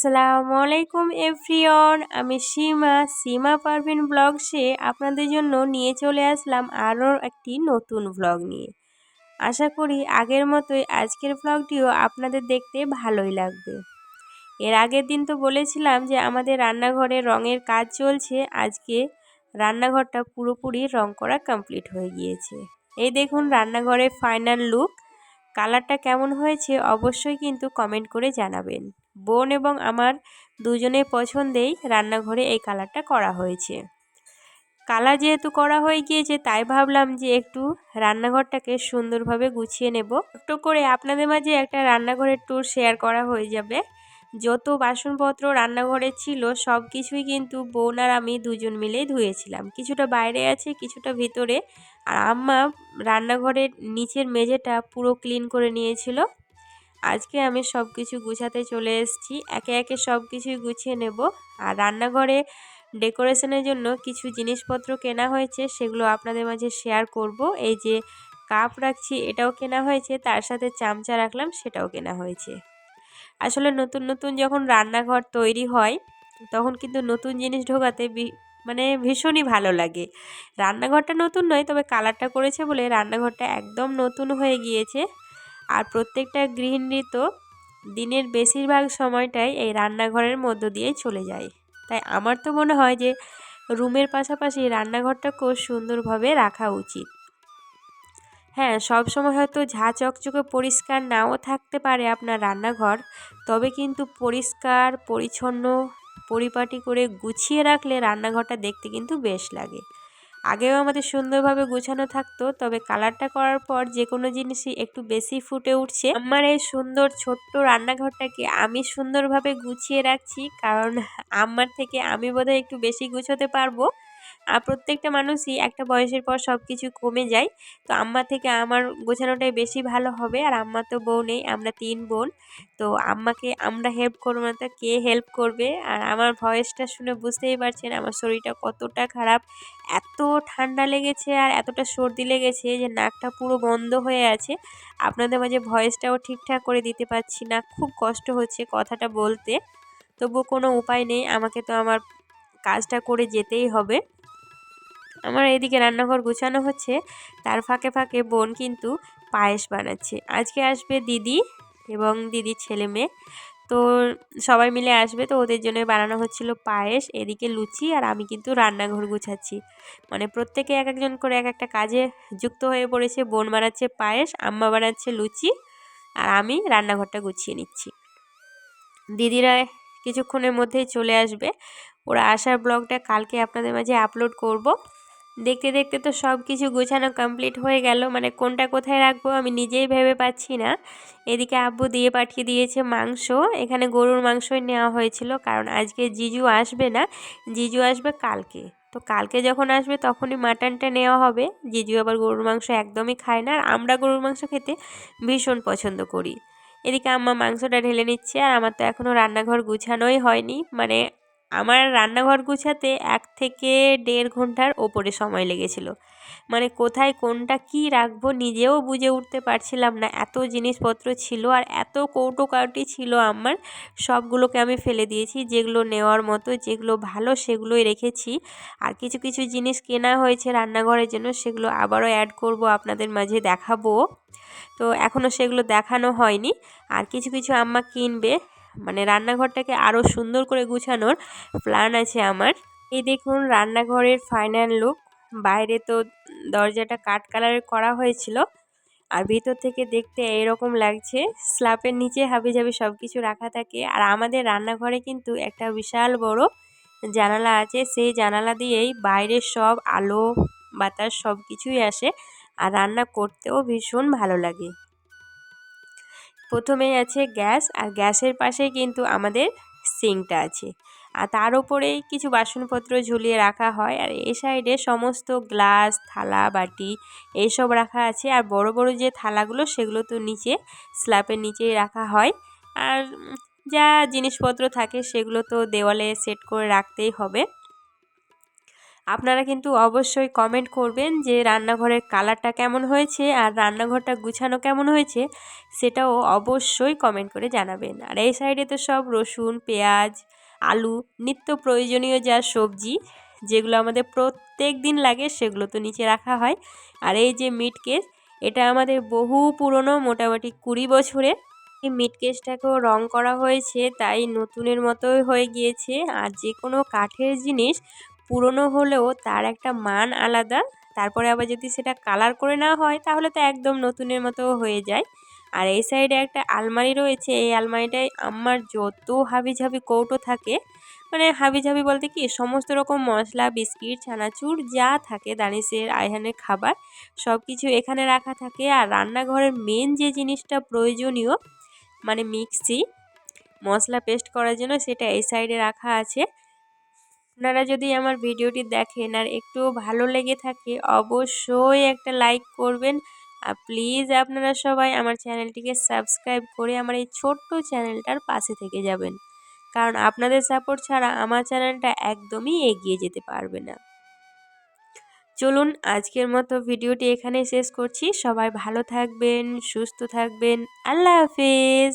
আসসালামু আলাইকুম এভরিওন আমি সীমা। সীমা পারভিন ব্লগসে আপনাদের জন্য নিয়ে চলে আসলাম আরও একটি নতুন ব্লগ নিয়ে। আশা করি আগের মতোই আজকের ব্লগটিও আপনাদের দেখতে ভালোই লাগবে। এর আগের দিন তো বলেছিলাম যে আমাদের রান্নাঘরে রঙের কাজ চলছে, আজকে রান্নাঘরটা পুরোপুরি রং করা কমপ্লিট হয়ে গিয়েছে। এই দেখুন রান্নাঘরের ফাইনাল লুক কালারটা কেমন হয়েছে অবশ্যই কিন্তু কমেন্ট করে জানাবেন। বোন এবং আমার দুজনের পছন্দেই রান্নাঘরে এই কালারটা করা হয়েছে। কালার যেহেতু করা হয়ে গিয়েছে, তাই ভাবলাম যে একটু রান্নাঘরটাকে সুন্দরভাবে গুছিয়ে নেব। একটু করে আপনাদের মাঝে একটা রান্নাঘরের ট্যুর শেয়ার করা হয়ে যাবে। যত বাসনপত্র রান্নাঘরে ছিল, সব কিছুই কিন্তু বোন আর আমি দুজন মিলেই ধুয়েছিলাম। কিছুটা বাইরে আছে, কিছুটা ভিতরে। আর আম্মা রান্নাঘরের নিচের মেঝেটা পুরো ক্লিন করে নিয়েছিল। আজকে আমি সব কিছু গুছাতে চলে এসেছি। একে একে সব কিছুই গুছিয়ে নেব। আর রান্নাঘরে ডেকোরেশনের জন্য কিছু জিনিসপত্র কেনা হয়েছে, সেগুলো আপনাদের মাঝে শেয়ার করব। এই যে কাপ রাখছি, এটাও কেনা হয়েছে। তার সাথে চামচা রাখলাম, সেটাও কেনা হয়েছে। আসলে নতুন নতুন যখন রান্নাঘর তৈরি হয়, তখন কিন্তু নতুন জিনিস ঢোকাতে মানে ভীষণই ভালো লাগে। রান্নাঘরটা নতুন নয়, তবে কালারটা করেছে বলে রান্নাঘরটা একদম নতুন হয়ে গিয়েছে। আর প্রত্যেকটা গৃহিণী তো দিনের বেশিরভাগ সময়টাই এই রান্নাঘরের মধ্য দিয়েই চলে যায়। তাই আমার তো মনে হয় যে রুমের পাশাপাশি রান্নাঘরটাকেও সুন্দরভাবে রাখা উচিত। হ্যাঁ সব সময় হয়তো ঝা চকচকে পরিষ্কার নাও থাকতে পারে আপনার রান্নাঘর, তবে কিন্তু পরিষ্কার, পরিচ্ছন্ন, পরিপাটি করে গুছিয়ে রাখলে রান্নাঘরটা দেখতে কিন্তু বেশ লাগে। আগেও আমাদের সুন্দরভাবে গুছানো থাকতো, তবে কালারটা করার পর যে কোনো জিনিসই একটু বেশি ফুটে উঠছে। আমার এই সুন্দর ছোট্ট রান্নাঘরটাকে আমি সুন্দরভাবে গুছিয়ে রাখছি, কারণ আমার থেকে আমি বোধহয় একটু বেশি গুছোতে পারব। আর প্রত্যেকটা মানুষই একটা বয়সের পর সব কিছু কমে যায়। তো আম্মা থেকে আমার গোছানোটাই বেশি ভালো হবে। আর আম্মা তো বউ নেই, আমরা তিন বোন। তো আম্মাকে আমরা হেল্প করব না তো কে হেল্প করবে? আর আমার ভয়েসটা শুনে বুঝতেই পারছেন, আমার শরীরটা কতটা খারাপ। এত ঠান্ডা লেগেছে আর এতটা সর্দি লেগেছে যে নাকটা পুরো বন্ধ হয়ে আছে। আপনাদের মাঝে ভয়েসটাও ঠিকঠাক করে দিতে পারছি না, খুব কষ্ট হচ্ছে কথাটা বলতে। তবু কোনো উপায় নেই, আমাকে তো আমার কাজটা করে যেতেই হবে। আমার এদিকে রান্নাঘর গুছানো হচ্ছে, তার ফাঁকে ফাঁকে বোন কিন্তু পায়েস বানাচ্ছে। আজকে আসবে দিদি এবং দিদির ছেলে মেয়ে। তো সবাই মিলে আসবে, তো ওদের জন্য বানানো হচ্ছিল পায়েস, এদিকে লুচি আর আমি কিন্তু রান্নাঘর গুছাচ্ছি। মানে প্রত্যেকে এক একজন করে এক একটা কাজে যুক্ত হয়ে পড়েছে, বোন বানাচ্ছে পায়েস, আম্মা বানাচ্ছে লুচি আর আমি রান্নাঘরটা গুছিয়ে নিচ্ছি। দিদিরা কিছুক্ষণের মধ্যেই চলে আসবে। ওরা আসার ব্লগটা কালকে আপনাদের মাঝে আপলোড করব। দেখতে দেখতে তো সব কিছু গোছানো কমপ্লিট হয়ে গেল। মানে কোনটা কোথায় রাখব আমি নিজেই ভেবে পাচ্ছি না। এদিকে আব্বু দিয়ে পাঠিয়ে দিয়েছে মাংস। এখানে গরুর মাংসই নেওয়া হয়েছিল কারণ আজকে জিজু আসবে না। জিজু আসবে কালকে। তো কালকে যখন আসবে তখনই মাটনটা নেওয়া হবে। জিজু আবার গরুর মাংস একদমই খায় না। আর আমরা গরুর মাংস খেতে ভীষণ পছন্দ করি। এদিকে আম্মা মাংসটা ঢেলে নিচ্ছে। আর আমার তো এখনও রান্নাঘর গুছানোই হয়নি। মানে আমার রান্নাঘর গুছাতে এক থেকে দেড় ঘণ্টার ওপরে সময় লেগেছিল। মানে কোথায় কোনটা কি রাখব নিজেও বুঝে উঠতে পারছিলাম না। এত জিনিসপত্র ছিল আর এত কৌটো কাউটি ছিল আমার। সবগুলোকে আমি ফেলে দিয়েছি, যেগুলো নেওয়ার মতো, যেগুলো ভালো সেগুলোই রেখেছি। আর কিছু কিছু জিনিস কেনা হয়েছে রান্নাঘরের জন্য, সেগুলো আবারও অ্যাড করব আপনাদের মাঝে দেখাবো। তো এখনও সেগুলো দেখানো হয়নি। আর কিছু কিছু আম্মা কিনবে। মানে রান্নাঘরটাকে আরও সুন্দর করে গুছানোর প্ল্যান আছে আমার। এই দেখুন, রান্নাঘরের ফাইনাল লুক বাইরে তো দরজাটা কাঠ কালারের করা হয়েছিল। আর ভিতর থেকে দেখতে এরকম লাগছে। স্ল্যাপের নিচে হাবি জাবি সব কিছু রাখা থাকে। আর আমাদের রান্নাঘরে কিন্তু একটা বিশাল বড় জানালা আছে। সেই জানালা দিয়েই বাইরের সব আলো, বাতাস সব কিছুই আসে। আর রান্না করতেও ভীষণ ভালো লাগে। প্রথমেই আছে গ্যাস, আর গ্যাসের পাশে কিন্তু আমাদের সিঙ্কটা আছে। আর তার উপরেই কিছু বাসনপত্র ঝুলিয়ে রাখা হয়, আর এই সাইডে সমস্ত গ্লাস, থালা, বাটি এইসব রাখা আছে। আর বড় বড় যে থালাগুলো, সেগুলো তো নিচে স্ল্যাপের নিচেই রাখা হয়। আর যা জিনিসপত্র থাকে, সেগুলো তো দেওয়ালে সেট করে রাখতেই হবে। আপনারা কিন্তু অবশ্যই কমেন্ট করবেন যে রান্নাঘরের কালারটা কেমন হয়েছে আর রান্নাঘরটা গুছানো কেমন হয়েছে সেটাও অবশ্যই কমেন্ট করে জানাবেন। আর এই সাইডে তো সব রসুন, পেঁয়াজ, আলু, নিত্য প্রয়োজনীয় যা সবজি যেগুলো আমাদের প্রত্যেক দিন লাগে সেগুলো তো নিচে রাখা হয়। আর এই যে মিট কেস এটা আমাদের বহু পুরনো মোটামুটি কুড়ি বছরের। এই মিট কেসটাকেও রং করা হয়েছে, তাই নতুনের মতোই হয়ে গিয়েছে। আর যে কোনো কাঠের জিনিস পুরনো হলেও তার একটা মান আলাদা। তারপরে আবার যদি সেটা কালার করে নেওয়া হয়, তাহলে তো একদম নতুনের মতো হয়ে যায়। আর এই সাইডে একটা আলমারি রয়েছে, এই আলমারিটায় আমার যত হাবি ঝাবি কৌটো থাকে মানে হাবি ঝাবি বলতে কি, সমস্ত রকম মশলা, বিস্কিট, ছানাচুর, যা থাকে দানিশের, আয়হানের খাবার সব কিছু এখানে রাখা থাকে। আর রান্নাঘরের মেন যে জিনিসটা প্রয়োজনীয় মানে মিক্সি, মশলা পেস্ট করার জন্য সেটা এই সাইডে রাখা আছে। আপনারা যদি আমার ভিডিওটি দেখেন আর একটু ভালো লেগে থাকে, অবশ্যই একটা লাইক করবেন। আর প্লিজ আপনারা সবাই আমার চ্যানেলটিকে সাবস্ক্রাইব করে আমার এই ছোট্ট চ্যানেলটার পাশে থেকে যাবেন। কারণ আপনাদের সাপোর্ট ছাড়া আমার চ্যানেলটা একদমই এগিয়ে যেতে পারবে না। চলুন আজকের মতো ভিডিওটি এখানেই শেষ করছি। সবাই ভালো থাকবেন, সুস্থ থাকবেন। আল্লাহ হাফেজ।